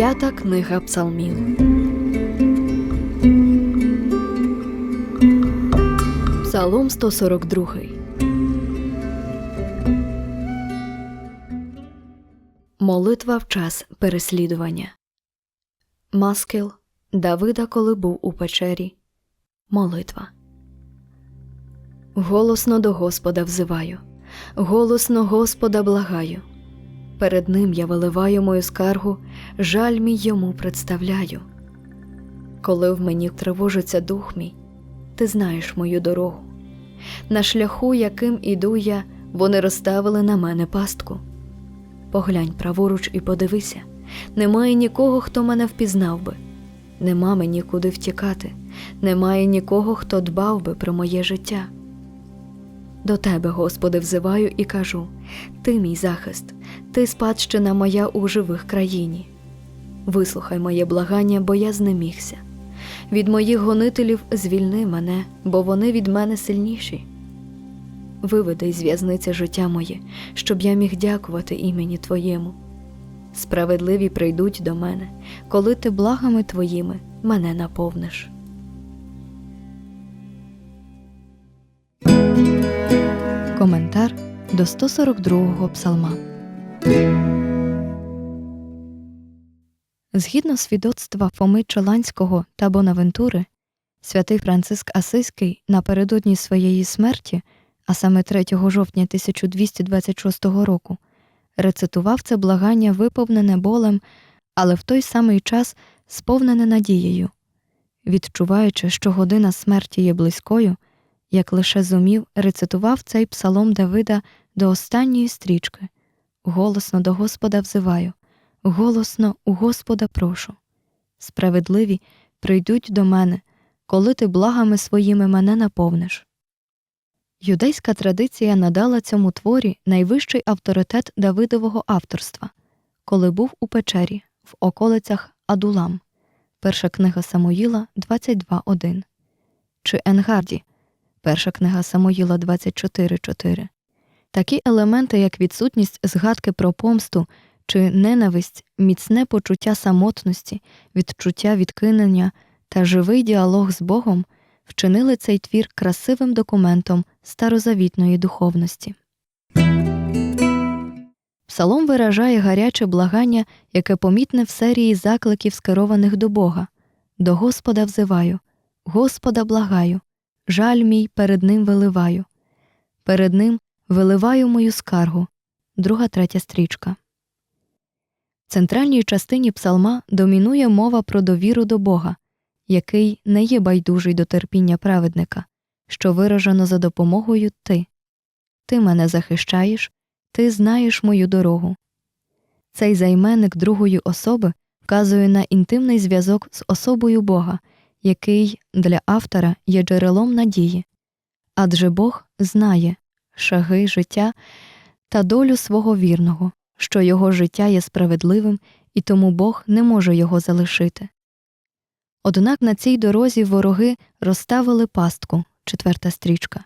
П'ята книга Псалмів. Псалом 142. Молитва в час переслідування. Маскил Давида, коли був у печері. Молитва. Голосно до Господа взиваю, голосно Господа благаю. Перед ним я виливаю мою скаргу, жаль мій йому представляю. Коли в мені тривожиться дух мій, ти знаєш мою дорогу. На шляху, яким іду я, вони розставили на мене пастку. Поглянь праворуч і подивися немає нікого, хто мене впізнав би, нема мені куди втікати, немає нікого, хто дбав би про моє життя. До тебе, Господи, взиваю і кажу Ти мій захист, ти спадщина моя у живих країні. Вислухай моє благання, бо я знемігся. Від моїх гонителів звільни мене, бо вони від мене сильніші. Виведи із в'язниці життя моє, щоб я міг дякувати імені Твоєму. Справедливі прийдуть до мене, коли ти благами твоїми мене наповниш. Коментар до 142-го псалма. Згідно свідоцтва Фоми Чоланського та Бонавентури, святий Франциск Асиський напередодні своєї смерті, а саме 3 жовтня 1226 року, рецитував це благання виповнене болем, але в той самий час сповнене надією, відчуваючи, що година смерті є близькою, як лише зумів, рецитував цей псалом Давида до останньої стрічки. Голосно до Господа взиваю, голосно у Господа прошу. Справедливі прийдуть до мене, коли ти благами своїми мене наповниш. Юдейська традиція надала цьому творі найвищий авторитет Давидового авторства, коли був у печері в околицях Адулам, перша книга Самоїла 22.1, чи Енгарді, перша книга Самоїла 24.4. Такі елементи, як відсутність згадки про помсту чи ненависть, міцне почуття самотності, відчуття відкинення та живий діалог з Богом вчинили цей твір красивим документом старозавітної духовності. Псалом виражає гаряче благання, яке помітне в серії закликів, скерованих до Бога. До Господа взиваю, Господа благаю, жаль мій перед ним виливаю. Перед ним виливаю мою скаргу. Друга третя стрічка. В центральній частині псалма домінує мова про довіру до Бога, який не є байдужий до терпіння праведника, що виражено за допомогою ти. Ти мене захищаєш, ти знаєш мою дорогу. Цей займенник другої особи вказує на інтимний зв'язок з особою Бога, який для автора є джерелом надії, адже Бог знає шаги життя та долю свого вірного, що його життя є справедливим і тому Бог не може його залишити. Однак на цій дорозі вороги розставили пастку, четверта стрічка.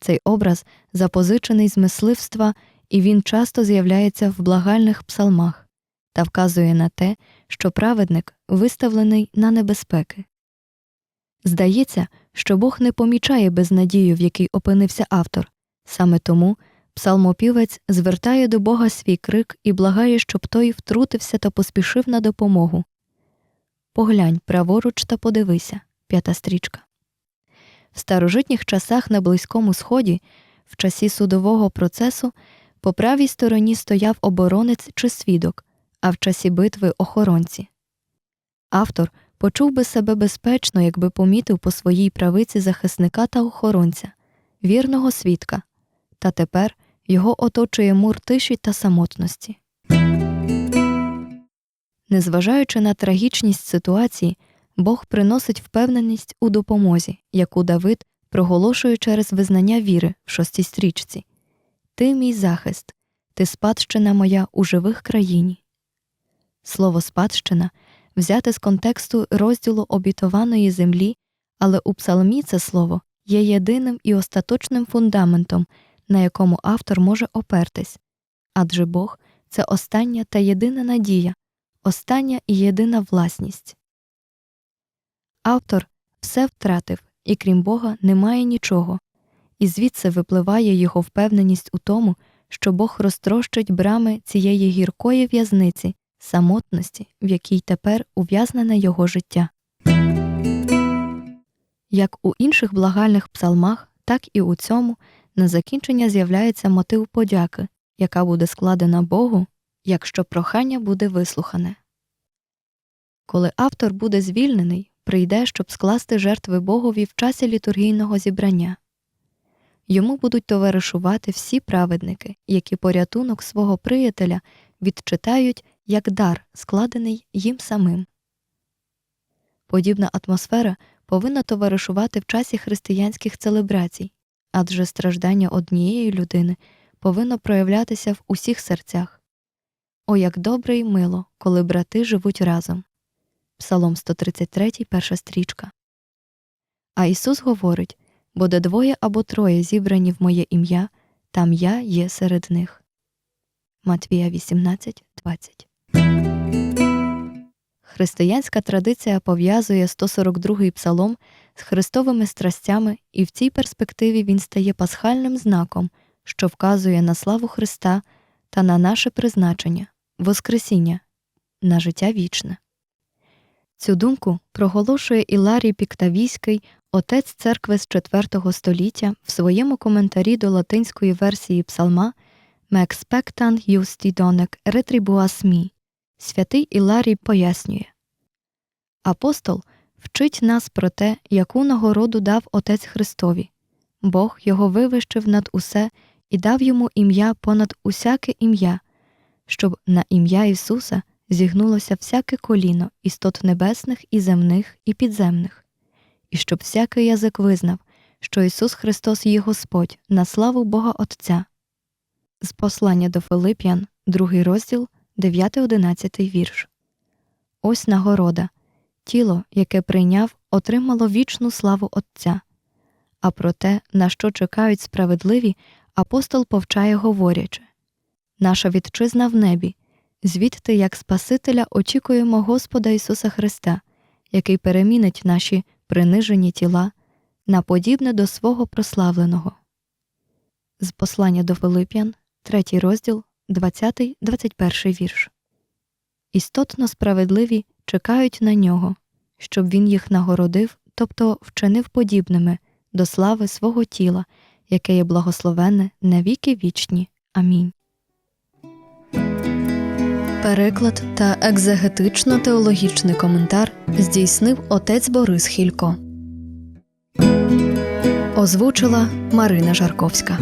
Цей образ запозичений з мисливства, і він часто з'являється в благальних псалмах та вказує на те, що праведник виставлений на небезпеки. Здається, що Бог не помічає безнадію, в якій опинився автор, саме тому псалмопівець звертає до Бога свій крик і благає, щоб той втрутився та поспішив на допомогу. Поглянь праворуч та подивися, п'ята стрічка. В старожитніх часах на Близькому Сході, в часі судового процесу, по правій стороні стояв оборонець чи свідок, а в часі битви охоронці. Автор почув би себе безпечно, якби помітив по своїй правиці захисника та охоронця, вірного свідка, та тепер його оточує мур тиші та самотності. Незважаючи на трагічність ситуації, Бог приносить впевненість у допомозі, яку Давид проголошує через визнання віри в шостій стрічці Ти мій захист, ти спадщина моя у живих країні. Слово спадщина взяте з контексту розділу обітованої землі, але у псалмі це слово є єдиним і остаточним фундаментом, на якому автор може опертись, адже Бог це остання та єдина надія остання і єдина власність. Автор все втратив, і крім Бога немає нічого, і звідси випливає його впевненість у тому, що Бог розтрощить брами цієї гіркої в'язниці, самотності, в якій тепер ув'язнене його життя. Як у інших благальних псалмах, так і у цьому на закінчення з'являється мотив подяки, яка буде складена Богу, якщо прохання буде вислухане. Коли автор буде звільнений, прийде, щоб скласти жертви Богові в часі літургійного зібрання. Йому будуть товаришувати всі праведники, які порятунок свого приятеля відчитають як дар, складений їм самим. Подібна атмосфера повинна товаришувати в часі християнських целебрацій, адже страждання однієї людини повинно проявлятися в усіх серцях. О, як добре й мило, коли брати живуть разом. Псалом 133, перша стрічка. А Ісус говорить бо де двоє або троє зібрані в моє ім'я, там я є серед них. Матвія 18, 20. Християнська традиція пов'язує 142-й псалом з христовими страстями, і в цій перспективі він стає пасхальним знаком, що вказує на славу Христа та на наше призначення, Воскресіння, на життя вічне. Цю думку проголошує Іларій Піктавійський, отець церкви з IV століття, в своєму коментарі до латинської версії псалма «Me expectant justi donec retribuas mi». Святий Іларій пояснює Апостол вчить нас про те, яку нагороду дав Отець Христові. Бог його вивищив над усе і дав йому ім'я понад усяке ім'я, щоб на ім'я Ісуса зігнулося всяке коліно істот небесних і земних і підземних, і щоб всякий язик визнав, що Ісус Христос є Господь на славу Бога Отця. З послання до Филип'ян, другий розділ, 9-11 вірш. Ось нагорода. Тіло, яке прийняв, отримало вічну славу Отця. А про те, на що чекають справедливі, апостол повчає, говорячи Наша вітчизна в небі, звідти, як Спасителя, очікуємо Господа Ісуса Христа, який перемінить наші принижені тіла на подібне до свого прославленого. З послання до Филип'ян, 3 розділ, 20-21 вірш. Істотно справедливі чекають на нього, щоб він їх нагородив, тобто вчинив подібними до слави свого тіла, яке є благословенне на віки вічні. Амінь. Переклад та екзегетично-теологічний коментар здійснив отець Борис Хілько. Озвучила Марина Жарковська.